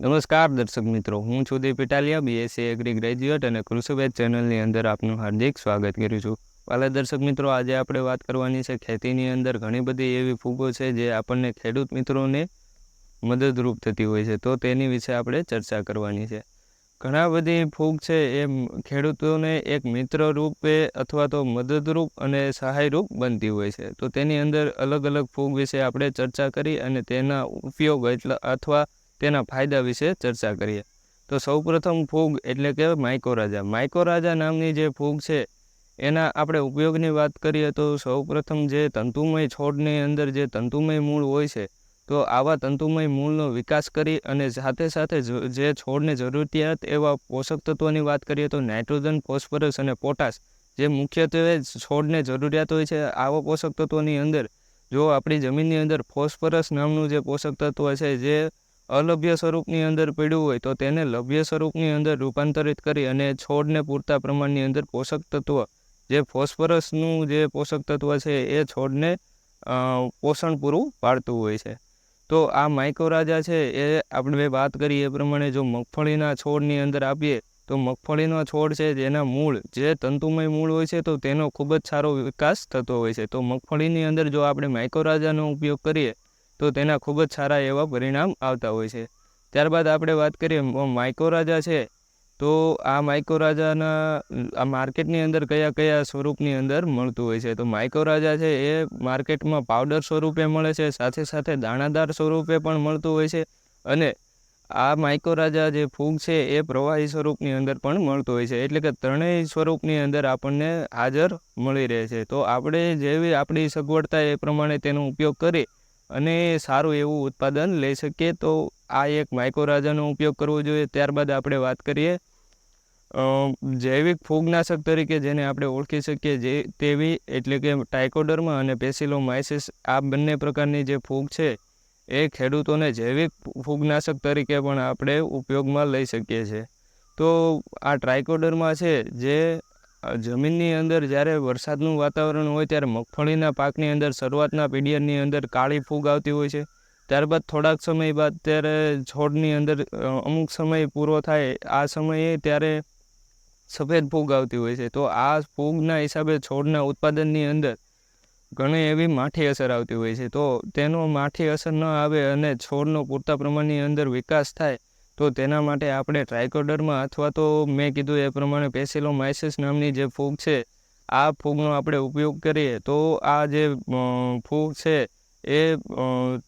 નમસ્કાર દર્શક મિત્રો, હું છું Deep Italiya BSc agri graduate અને કૃષિવેદ ચેનલની અંદર આપનું હાર્દિક સ્વાગત કરું છું. વાલા દર્શક મિત્રો, આજે આપણે વાત કરવાની છે ખેતીની અંદર ઘણી બધી એવી ફૂગો છે જે આપણને ખેડૂત મિત્રોને મદદરૂપ થતી હોય છે, તો તેની વિશે આપણે ચર્ચા કરવાની છે. ઘણા બધી ફૂગ છે એ ખેડૂતોને એક મિત્ર રૂપે અથવા તો મદદરૂપ અને સહાયરૂપ બનતી હોય છે, તો તેની અંદર અલગ અલગ ફૂગ વિશે આપણે ચર્ચા કરી અને તેના ઉપયોગ એટલે અથવા તેના ફાયદા વિશે ચર્ચા કરીએ. તો સૌપ્રથમ ફૂગ એટલે કે માઇકોરાજા. માઇકોરાજા નામની જે ફૂગ છે, એના આપણે ઉપયોગની વાત કરીએ તો સૌપ્રથમ જે તંતુમય છોડની અંદર જે તંતુમય મૂળ હોય છે, તો આવા તંતુમય મૂળનો વિકાસ કરી અને સાથે સાથે જે છોડને જરૂરિયાત એવા પોષક તત્વોની વાત કરીએ તો નાઇટ્રોજન, ફોસ્ફરસ અને પોટાશ જે મુખ્યત્વે છોડને જરૂરિયાત હોય છે, આવા પોષક તત્વોની અંદર. જો આપણી જમીનની અંદર ફોસ્ફરસ નામનું જે પોષક તત્વ છે, જે અલભ્ય સ્વરૂપની અંદર પડ્યું હોય તો તેને લભ્ય સ્વરૂપની અંદર રૂપાંતરિત કરી અને છોડને પૂરતા પ્રમાણની અંદર પોષક તત્વ, જે ફોસ્ફરસનું જે પોષક તત્વ છે એ છોડને પોષણ પૂરું પાડતું હોય છે. તો આ માઇકોરાજા છે એ આપણે વાત કરીએ એ પ્રમાણે જો મગફળીના છોડની અંદર આપીએ, તો મગફળીનો છોડ છે જેના મૂળ, જે તંતુમય મૂળ હોય છે તો તેનો ખૂબ જ સારો વિકાસ થતો હોય છે. તો મગફળીની અંદર જો આપણે માઇકોરાજાનો ઉપયોગ કરીએ તો તેના ખૂબ જ સારા એવા પરિણામ આવતા હોય છે. ત્યારબાદ આપણે વાત કરીએ માઇકોરાજા છે. તો આ માઇકોરાજાના આ માર્કેટની અંદર કયા કયા સ્વરૂપની અંદર મળતું હોય છે? તો માઇકોરાજા છે એ માર્કેટમાં પાવડર સ્વરૂપે મળે છે, સાથે સાથે દાણાદાર સ્વરૂપે પણ મળતું હોય છે અને આ માઇકોરાજા જે ફૂગ છે એ પ્રવાહી સ્વરૂપની અંદર પણ મળતું હોય છે. એટલે કે ત્રણેય સ્વરૂપની અંદર આપણને હાજર મળી રહે છે. તો આપણે જેવી આપણી સગવડતા એ પ્રમાણે તેનો ઉપયોગ કરી અને સારું એવું ઉત્પાદન લઈ શકીએ, તો આ એક માઇકોરાજાનો ઉપયોગ કરવો જોઈએ. ત્યારબાદ આપણે વાત કરીએ જૈવિક ફૂગનાશક તરીકે જેને આપણે ઓળખી શકીએ, જે તેવી એટલે કે ટાઇકોડર્મા અને પેસિલોમાઇસિસ આ બંને પ્રકારની જે ફૂગ છે, એ ખેડૂતોને જૈવિક ફૂગનાશક તરીકે પણ આપણે ઉપયોગમાં લઈ શકીએ છીએ. તો આ ટ્રાઇકોડર્મા છે, જે જમીનની અંદર જ્યારે વરસાદનું વાતાવરણ હોય ત્યારે મગફળીના પાકની અંદર, શરૂઆતના પીડિયરની અંદર કાળી ફૂગ આવતી હોય છે. ત્યારબાદ થોડાક સમય બાદ ત્યારે છોડની અંદર અમુક સમય પૂરો થાય, આ સમયે ત્યારે સફેદ ફૂગ આવતી હોય છે. તો આ ફૂગના હિસાબે છોડના ઉત્પાદનની અંદર ઘણી એવી માઠી અસર આવતી હોય છે. તો તેનો માઠી અસર ન આવે અને છોડનો પૂરતા પ્રમાણની અંદર વિકાસ થાય તો તેના માટે આપણે ટ્રાયકોડરમાં અથવા તો મેં કીધું એ પ્રમાણે પેસિલોમાઇસિસ નામની જે ફૂગ છે, આ ફૂગનો આપણે ઉપયોગ કરીએ તો આ જે ફૂગ છે એ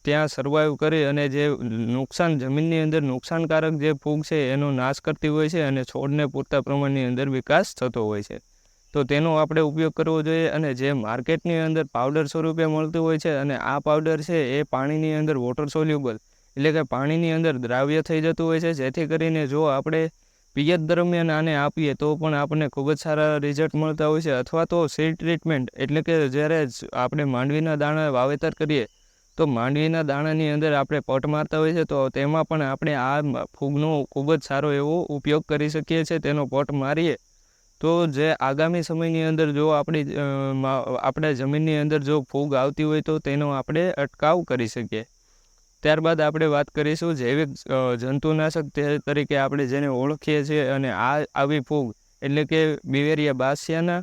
ત્યાં સર્વાઈવ કરી અને જે નુકસાન જમીનની અંદર નુકસાનકારક જે ફૂગ છે એનો નાશ કરતી હોય છે અને છોડને પૂરતા પ્રમાણની અંદર વિકાસ થતો હોય છે. તો તેનો આપણે ઉપયોગ કરવો જોઈએ અને જે માર્કેટની અંદર પાવડર સ્વરૂપે મળતું હોય છે અને આ પાવડર છે એ પાણીની અંદર વોટર સોલ્યુબલ એટલે કે પાણીની અંદર દ્રાવ્ય થઈ જતું હોય છે, જેથી કરીને જો આપણે પિયત દરમિયાન આને આપીએ તો પણ આપણને ખૂબ જ સારા રિઝલ્ટ મળતા હોય છે. અથવા તો સીડ ટ્રીટમેન્ટ એટલે કે જ્યારે આપણે માંડવીના દાણા વાવેતર કરીએ, તો માંડવીના દાણાની અંદર આપણે પટ મારતા હોય છે, તો તેમાં પણ આપણે આ ફૂગનો ખૂબ જ સારો એવો ઉપયોગ કરી શકીએ છીએ. તેનો પટ મારીએ, તો જે આગામી સમયની અંદર જો આપણી આપણે જમીનની અંદર જો ફૂગ આવતી હોય તો તેનો આપણે અટકાવ કરી શકીએ. ત્યારબાદ આપણે વાત કરીશું જૈવિક જંતુનાશક તરીકે આપણે જેને ઓળખીએ છીએ અને આ, આવી ફૂગ એટલે કે બિવેરિયા બાસિયાના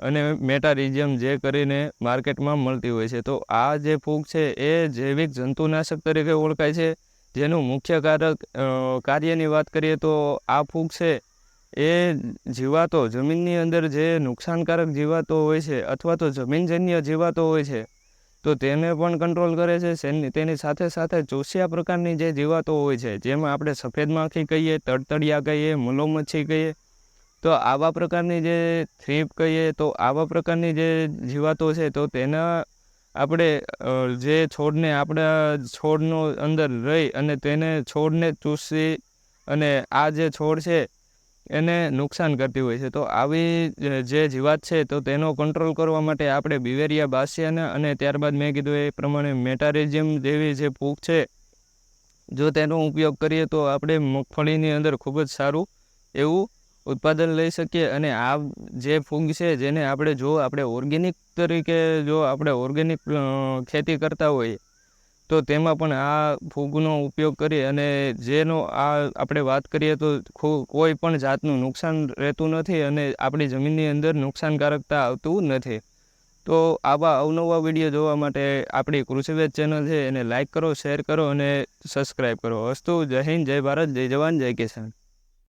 અને મેટારિઝિયમ જે કરીને માર્કેટમાં મળતી હોય છે. તો આ જે ફૂગ છે એ જૈવિક જંતુનાશક તરીકે ઓળખાય છે. જેનું મુખ્ય કારક કાર્યની વાત કરીએ તો આ ફૂગ છે એ જીવાતો જમીનની અંદર જે નુકસાનકારક જીવાતો હોય છે અથવા તો જમીનજન્ય જીવાતો હોય છે તો તેને પણ કંટ્રોલ કરે છે. તેની સાથે સાથે ચોસિયા પ્રકારની જે જીવાતો હોય છે, જેમાં આપણે સફેદ માખી કહીએ, તડતડિયા કહીએ મુલો મચ્છી કહીએ, તો આવા પ્રકારની જે થ્રીપ કહીએ, તો આવા પ્રકારની જે જીવાતો છે, તો તેના આપણે જે છોડને આપણા છોડનો અંદર રહી અને તેને છોડને ચૂસી અને આ જે છોડ છે એને નુકસાન કરતી હોય છે. તો આવી જે જીવાત છે, તો તેનો કંટ્રોલ કરવા માટે આપણે બિવેરિયા બાસિયાના અને ત્યારબાદ મેં કીધું એ પ્રમાણે મેટારેજિયમ જેવી જે ફૂગ છે, જો તેનો ઉપયોગ કરીએ તો આપણે મગફળીની અંદર ખૂબ જ સારું એવું ઉત્પાદન લઈ શકીએ અને આ જે ફૂગ છે, જેને આપણે જો આપણે ઓર્ગેનિક તરીકે જો આપણે ઓર્ગેનિક ખેતી કરતા હોઈએ તો તેમાં પણ આ ફૂગનો ઉપયોગ કરી અને જેનો આ આપણે વાત કરીએ તો કોઈ પણ જાતનું નુકસાન રહેતું નથી અને આપણી જમીનની અંદર નુકસાનકારકતા આવતું નથી. તો આવા અવનવા વીડિયો જોવા માટે આપણી કૃષિવેદ ચેનલ છે એને લાઇક કરો, શેર કરો અને સબસ્ક્રાઈબ કરો. અસ્તુ, જય હિન્દ, જય ભારત, જય જવાન, જય કિસાન.